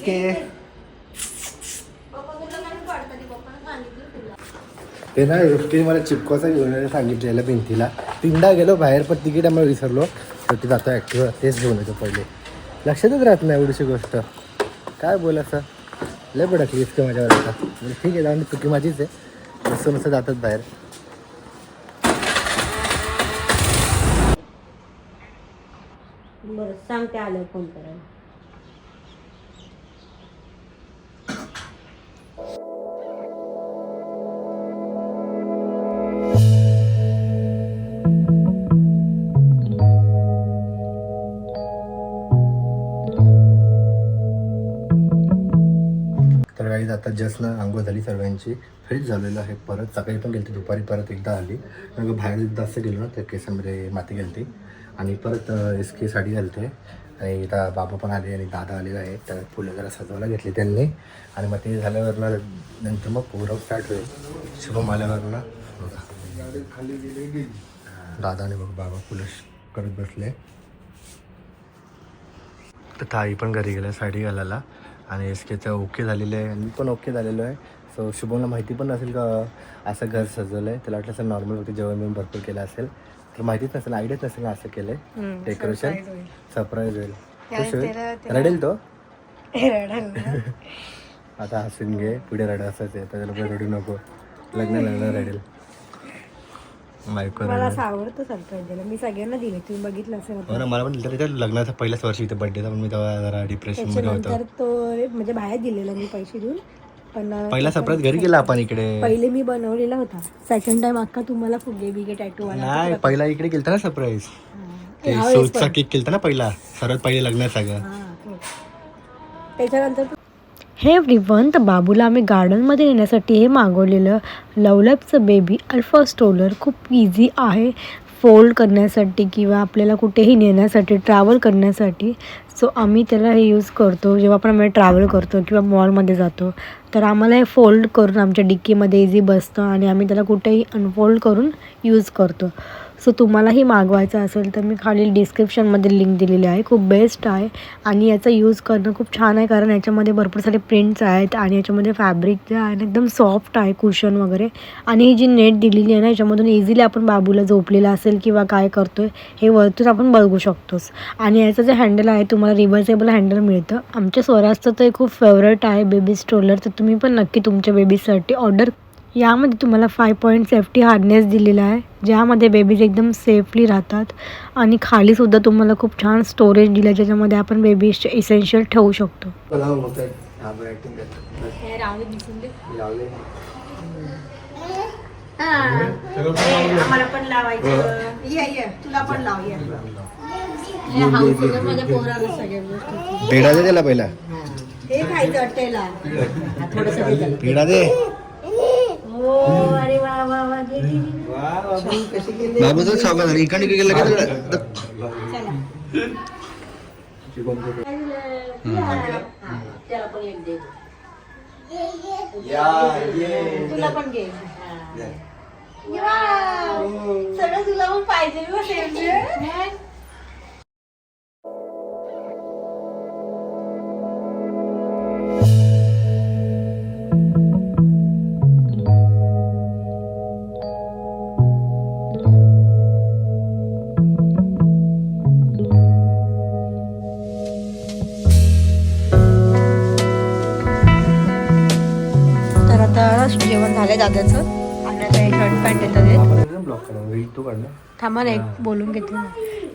Okay ते ना वृष्टी मला चिपकोचा घेऊन यायला सांगितलेलं भिंतीला. तीनदा गेलो बाहेर पण तिकीट आम्हाला विसरलो. तर ती जातो ॲक्टिव्ह तेच घेऊन येतो पहिले. लक्षातच राहत नाही एवढीशी गोष्ट. काय बोलायचं? लय भडकली इतकं माझ्यावर आता. म्हणजे ठीक आहे जाऊन चुकी माझीच आहे. मस्त मस्त जातात बाहेर. बरं सांगते आलं फोन करायला. ना आंघोळ झाली सर्वांची फ्रेश झालेलं आहे. परत सकाळी पण गेलती दुपारी परत एकदा आली. मग बाहेर जास्त गेलो ना तर केसांमध्ये माती गेलती. आणि परत एस के साडी घालते आणि इथं बाबा पण आले आणि दादा आलेला आहे. तर फुलं जरा सजवायला घेतली त्यांनी. आणि मग ते झाल्यावर नंतर मग प्रोग्राम स्टार्ट होईल. शुभम आल्यावर ना बघा दादा आणि बघ बाबा फुलं करत बसले. तर ताई पण घरी गेल्या साडी घालायला. आणि एस केचं ओके झालेलं आहे. आणि मी पण ओके झालेलो आहे. सो शुभमला माहिती पण नसेल का असं घर सजवलं आहे त्याला वाटलं असं नॉर्मल होते जेवण मी भरपूर केलं असेल. तर माहितीच नसेल आयडियाच नसेल असं केलं आहे डेकोरेशन सरप्राईज होईल. खुश होईल? रडेल तो? आता हसून घे. पुढे रड असंच आहे. त्याला रडू नको. लग्न लग्न रडेल. बायको मला. असं आवडतं सरप्राईज मी सगळ्यांना दिले. तुम्ही बघितलं असेल हो ना मला पण दिलं. त्याच्या लग्नाचा पहिल्याच वर्षी इथे बड्डेचा पण मी तेव्हा जरा डिप्रेशनमध्ये होतो त्याच्यानंतर तो म्हणजे बाहेर दिलेला मी पैसे देऊन. पण पहिला सरप्राईज घरी गेला आपण इकडे. पहिले मी बनवलेला होता. सेकंड टाइम अक्का तुम्हाला फुगे बिगे टॅटू नाही पहिला इकडे गेलता ना सरप्राईज ते सूटचा केक केलता ना पहिला. सर्वात पहिले लग्नात सगळं. त्याच्यानंतर हे एव्हरीवन तर बाबूला आम्ही गार्डनमध्ये नेण्यासाठी हे मागवलेलं लवलपचं बेबी अल्फा स्टोलर खूप इझी आहे. फोल्ड करण्यासाठी किंवा आपल्याला कुठेही नेण्यासाठी ट्रॅव्हल करण्यासाठी. सो आम्ही त्याला हे यूज करतो. जेव्हा आपण आम्ही ट्रॅव्हल करतो किंवा मॉलमध्ये जातो तर आम्हाला हे फोल्ड करून आमच्या डिक्कीमध्ये इझी बसतं आणि आम्ही त्याला कुठेही अनफोल्ड करून यूज करतो. सो तुम्हालाही मागवायचं असेल तर मी खालील डिस्क्रिप्शनमध्ये लिंक दिलेली आहे. खूप बेस्ट आहे. आणि याचा यूज करणं खूप छान आहे कारण याच्यामध्ये भरपूर सारे प्रिंट्स आहेत आणि याच्यामध्ये फॅब्रिक जे आहे ना एकदम सॉफ्ट आहे कुशन वगैरे. आणि ही जी नेट दिलेली आहे ना याच्यामधून इझिली आपण बाबूला झोपलेला असेल किंवा काय करतोय हे वरतून आपण बघू शकतोस आणि याचं जे हँडल आहे तुम्हाला रिव्हर्सेबल हँडल मिळतं. आमच्या स्वराजचं तर खूप फेवरेट आहे बेबी स्ट्रोलर तर तुम्ही पण नक्की तुमच्या बेबीसाठी ऑर्डर यामध्ये तुम्हाला फाय पॉईंट सेफ्टी हार्डनेस दिलेला आहे ज्यामध्ये बेबीज एकदम सेफली राहतात. आणि खालीसुद्धा तुम्हाला खूप छान स्टोरेज दिलं आहे ज्याच्यामध्ये आपण बेबीजचे इसेन्शियल ठेवू शकतो. आम्हाला पण लावायचं. ये ये तुला पण लाव ये. माझ्या पोराला सगळ्या गोष्टी. पेढा दे त्याला पहिला. हे खायचं थोडस पेढा दे. हो अरे वा वा वा दे. बाबू तर सांगा जरा इकडे गेला की चला. त्याला पण एक दे. तुला पण घे. वाव. सगळं तुला पण पाहिजे झालंय दादाचं हे शर्ट पॅन्ट येतात. ब्लॉक करा तू काढ ना थांबा ना एक बोलून घेते ना.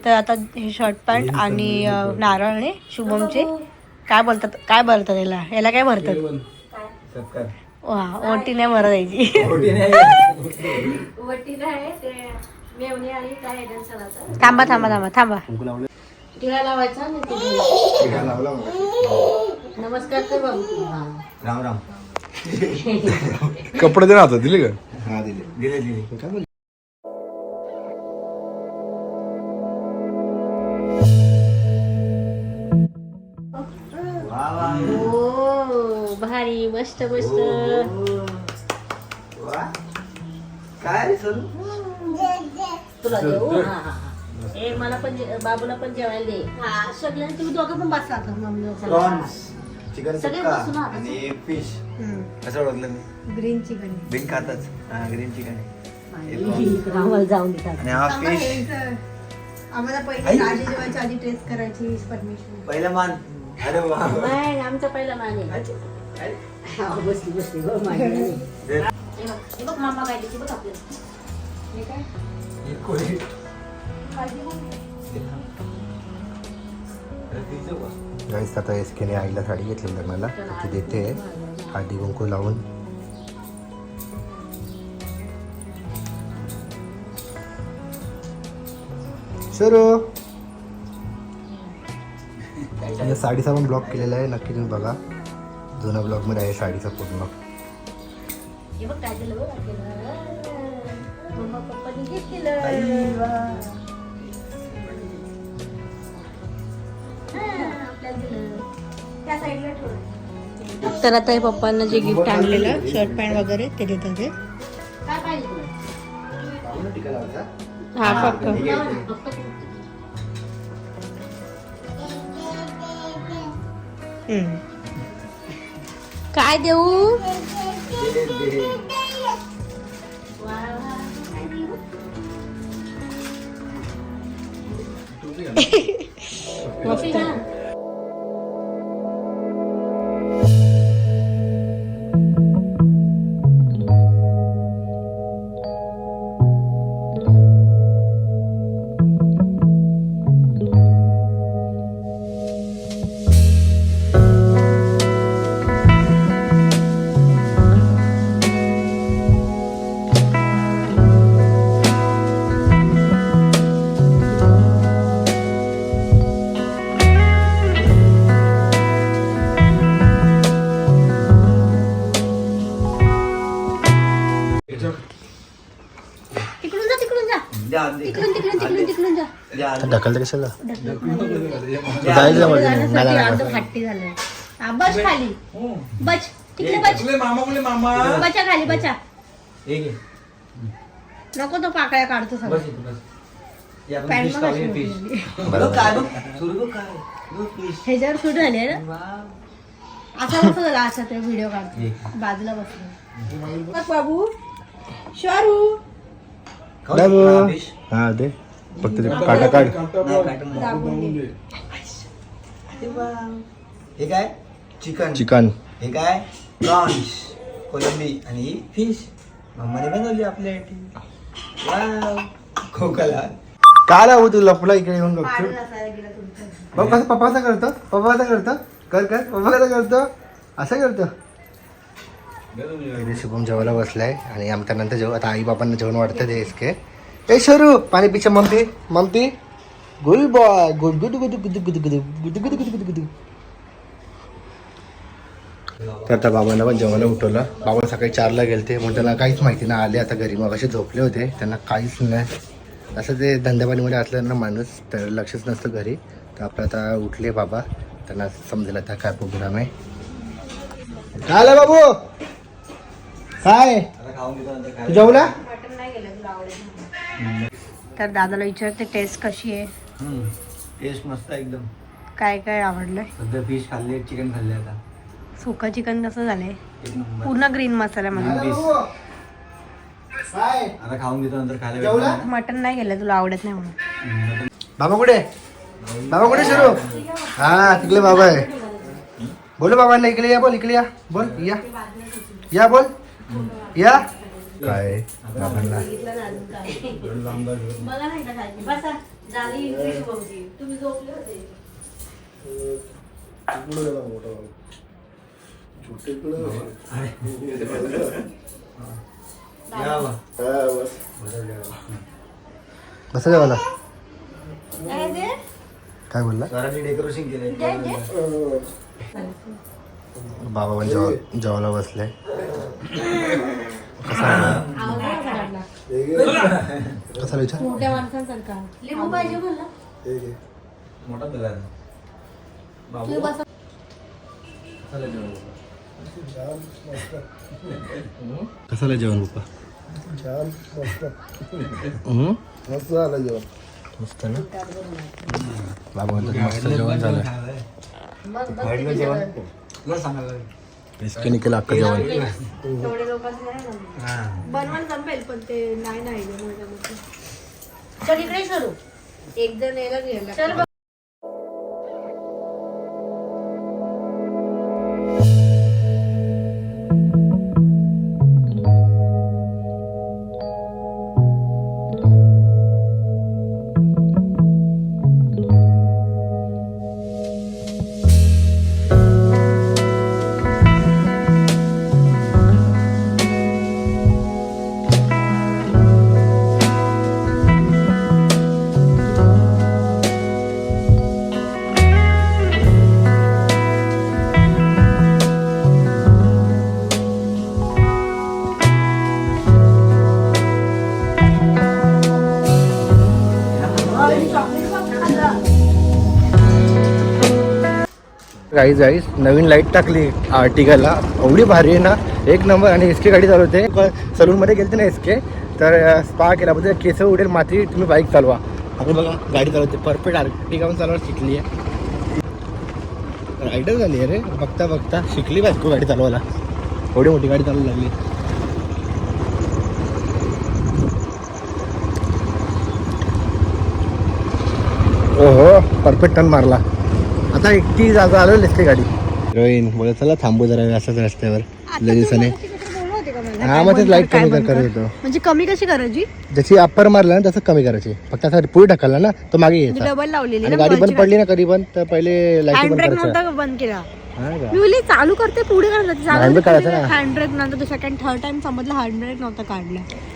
तर आता हे शर्ट पॅन्ट आणि अं, नारळ आणि शुभमचे काय बोलतात काय भरतात याला? याला काय भरतात? वा ओटी नाही भरत यायची थांबा थांबा थांबा थांबा. टिळा लावायचा. नमस्कार राम राम. कपडे दे ना आता दिले का? हा दिले. दिले दिले. काय बोल हो भारी मस्त मस्त. तुला देऊ? हा, हा, हा. ए मला पण जे- बाबूला पण जेवायला दे. हा सगळ्यांना तुम्ही दोघं पण बसा आता मम्मी चिकन सुक्का आणि फिश कसं ओळखलं मी? ग्रीन चिकन ग्रीन खाताच. हा ग्रीन चिकन आम्हाला जाऊन देतात. आणि हा फिश आम्हाला आई. पहिले राजे जेवायच्या आधी टेस्ट करायची परमिशन पहिला मान. अरे वा. नाही आमचं पहिलं माने हा, बसली बसली हो माझी राणी. दे. हे बघ, हे बघ मामा काय देते बघ आपल्याला हे काय? हे कोणी? अरे तिचं बघ. गाईस आता एस केने आईला साडी घेतली लग्नाला ती देते. हळदी कुंकू लावून. सुरू! या साडीचा पण ब्लॉग केलेला आहे. नक्की तुम्ही बघा. जुना ब्लॉगमध्ये आहे साडीचा पूर्ण. हे बघ काय दिलं बघ. आपल्याला मम्मा पप्पानी घेतलेलं तर आता हे पप्पांना जे गिफ्ट आणलेलं शर्ट पॅन्ट वगैरे ते देत होते हा फक्त काय देऊ? मस्त. तिकडून तिकडून तिकडून जा. ढकलते कशाला जायचं नाही, नाही. फाटी झालंय. हा, बस खाली. बच तिकडे बच मामा बोले मामा? बचा खाली बचा. नको तो पाकळ्या काढतो सगळं. बस इथं, बस. हे आपण पॅन्ट fish पण खाऊया, अशी fish. मोठी बघ काय बघ, सुरू बघ काय. बघ fish. ह्याच्यावर सूट झाली आहे ना? वाव. असा बसत झाला असा ते व्हिडिओ काढतो. बाजूला बसलो बघ बाबू. शारू. ना fish? हा दे। फक्त ते काटा काढ. हे? काय चिकन। चिकन हे? काय प्रॉन्स कोलंबी आणि ही फिश. मम्माने बनवली आपल्यासाठी वाव. खोकला. काय लावू तू लपला इकडे येऊन बघतो. बघ कसं पप्पा कसं करतो? पप्पा कसं करतो? कर कर. पप्पा कसं करतो? असं करतो? शुभम जेवायला बसलाय आणि आमच्या नंतर जेव आता आई बाबांना जेवण वाटतं ते इसके ए शरू पाणी पिच्या मम्पी मम्पी good boy good good good good good good good good good good good तर आता बाबांना पण जेवायला उठवलं बाबा सकाळी चारला गेलते मग त्यांना काहीच माहिती नाही आले आता घरी मग असे झोपले होते त्यांना काहीच नाही असं ते धंद्यापाणीमध्ये असल्यानं माणूस तर लक्षच नसतं घरी तर आपलं आता उठले बाबा त्यांना समजेल आता काय प्रोग्राम आहे काय आलं बाबू काय? तू. जेवला मटण नाही गेलं तुला आवडेल तर दादाला विचारते टेस्ट कशी आहे? हम्म. टेस्ट मस्त आहे एकदम. काय काय आवडलंय? सध्या फिश खाल्ले चिकन खाल्ले आता. सुका चिकन कसं झालंय? पूर्ण ग्रीन बाबू? काय? आता खाऊन घेतो नंतर खायला जेवला? भेटणार ना. मटण नाही गेलं तुला आवडत नाही म्हणून. बाबा कुठे? बाबा कुठे सुरू हा तिकडे बाबा आहे. बोलो बाबांना इकडे या बोल इकडे या. बोल या. या बोल. या? काय? बाबांना. मला नाही का खायची? बसा. झाली इंग्लिश भाऊजी तुम्ही झोपले होते? या बा. कसं काय ते? काय बोलला? डेकोरेशन ते? बाबा पण जेवायला बसले. कसा विचार? मोठ्या माणसांसारखा. बाबू? जेवण मस्त. झालं जेवण. मस्त ना? बाबा मस्त जेवण झालं. जेवण तुला सांगायला इसकेने केलं अख्खं जेवण. तेवढे लोकांचं नाही जमलं. हा. बनवायला जमेल पण ते नाही नाही माझ्यामध्ये. चल इकडे करू एक जण यायला चल बघ. आईज गाईज नवीन लाइट टाकली आर्टिकाला एवढी भारी आहे ना. एक नंबर आणि एस के गाडी चालवते सलूनमध्ये गेलते ना एस के तर स्पा केल्याबद्दल केस उडेल माती तुम्ही बाईक चालवा. आपण बघा गाडी चालवते परफेक्ट आर्टिकाहून चालवा चालवायला शिकली आहे. रायडर झाली आहे रे. बघता बघता. शिकली बायको गाडी चालवायला. एवढी मोठी गाडी चालवायला लागली. ओहो परफेक्ट टर्न मारला. आता एकटी जागा आलेली असते गाडी. हिरोईन बोल चला थांबू जरा असंच रस्त्यावर. लय दिवसाने. हा मग तेच लाइट कमी कर- करत. होतो म्हणजे कमी कशी करायची? जशी अप्पर मारला ना तसं कमी करायची. फक्त असं पुढे ढकलला ना तो मागे यायचा. डबल लावलेली आणि ना गाडी बंद पडली ना कधी पण तर पहिले लाइट बंद करायचं. नव्हता केला? मी चालू करते पुढे ना. हँड ब्रेक नंतर सेकंड थर्ड टाइम समजलं हँड ब्रेक नव्हता काढला.